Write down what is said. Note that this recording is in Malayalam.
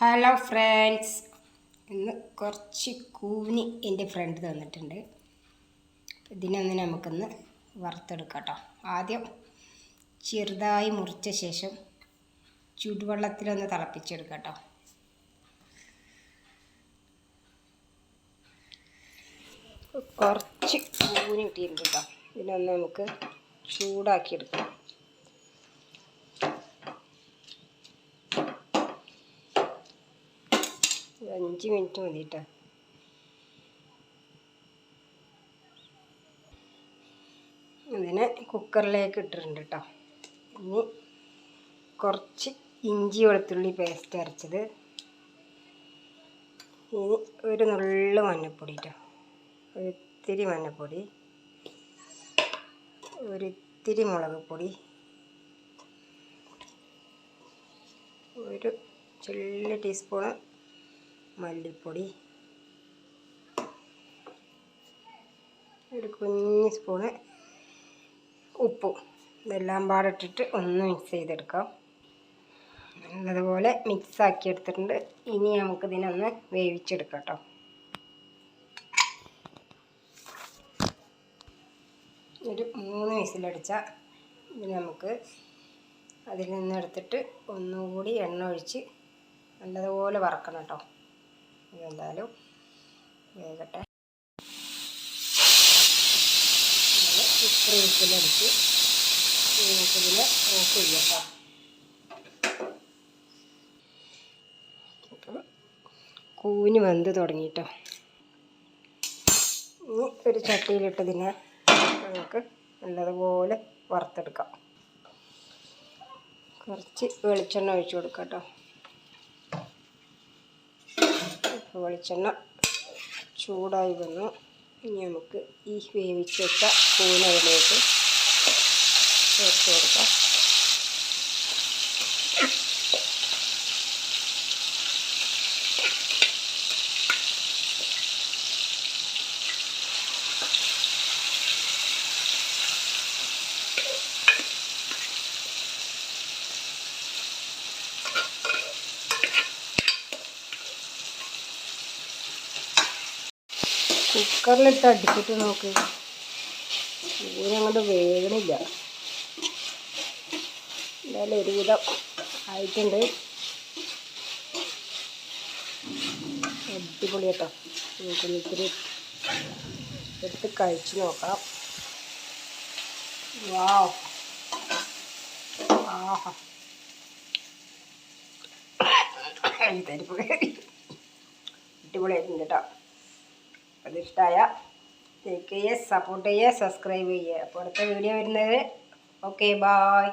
ഹലോ ഫ്രണ്ട്സ് ഇന്ന് കുറച്ച് കൂവിനി എന്റെ ഫ്രണ്ട് തന്നിട്ടുണ്ട്. ഇതിനൊന്ന് നമുക്കൊന്ന് വറുത്തെടുക്കാം കേട്ടോ ആദ്യം ചെറുതായി മുറിച്ച ശേഷം ചുടുവെള്ളത്തിലൊന്ന് തിളപ്പിച്ചെടുക്കാം കേട്ടോ കുറച്ച് കൂവിനി കിട്ടിയിട്ടുണ്ട് കേട്ടോ ഇതിനൊന്ന് നമുക്ക് ചൂടാക്കിയെടുക്കാം. അഞ്ച് മിനിറ്റ് മതി കേട്ടോ അതിനെ കുക്കറിലേക്ക് ഇട്ടിട്ടുണ്ട് കേട്ടോ ഇനി കുറച്ച് ഇഞ്ചി വെളുത്തുള്ളി പേസ്റ്റ് അരച്ചത്. ഇനി ഒരു നുള്ളു മഞ്ഞപ്പൊടി കേട്ടോ ഒരിത്തിരി മഞ്ഞപ്പൊടി. ഒരിത്തിരി മുളക് പൊടി. ഒരു ചെറിയ ടീസ്പൂണ് മല്ലിപ്പൊടി. ഒരു കുഞ്ഞ് സ്പൂണ് ഉപ്പും. ഇതെല്ലാം പാടിട്ടിട്ട് ഒന്ന് മിക്സ് ചെയ്തെടുക്കാം. നല്ലതുപോലെ മിക്സ് ആക്കി എടുത്തിട്ടുണ്ട് ഇനി നമുക്ക് ഇതിനൊന്ന് വേവിച്ചെടുക്കാം കേട്ടോ ഒരു മൂന്ന് വിസിലടിച്ചാൽ ഇത് നമുക്ക് അതിൽ നിന്ന് എടുത്തിട്ട് ഒന്നുകൂടി എണ്ണ ഒഴിച്ച് നല്ലതുപോലെ വറക്കണം കേട്ടോ ഇതെന്തായാലും വേകട്ടെ ഇത്ര നമുക്കിതിനെ ഓഫ് ചെയ്യാം കേട്ടോ ഇപ്പം കൂന് വെന്ത് തുടങ്ങിട്ടോ. ഇനി ഒരു ചട്ടിയിലിട്ടതിനെ നമുക്ക് നല്ലതുപോലെ വറുത്തെടുക്കാം. കുറച്ച് വെളിച്ചെണ്ണ ഒഴിച്ചു കൊടുക്കാം കേട്ടോ. ഇപ്പോൾ വെളിച്ചെണ്ണ ചൂടായി വന്നു. ഇനി നമുക്ക് ഈ വേവിച്ച് വെച്ച കൂനയിലേക്ക് ചേർത്ത് കൊടുക്കാം. കുക്കറിലിട്ട് അടിച്ചിട്ട് നോക്ക്. ഊരങ്ങോട്ട് വേഗണില്ല എന്തായാലും ഒരുവിധം ആയിട്ടുണ്ട്. അടിപൊളി കേട്ടോ. നമുക്കൊന്ന് ഇത്തിരി എടുത്ത് കഴിച്ചു നോക്കാം വാവ്. ആഹാ. അടിപൊളിയായിട്ടുണ്ട് കേട്ടോ. അതിഷ്ടമായ ലൈക്ക് ചെയ്യുക സപ്പോർട്ട് ചെയ്യുക സബ്സ്ക്രൈബ് ചെയ്യുക. അപ്പോൾ അടുത്ത വീഡിയോ വരുന്നത്. Okay bye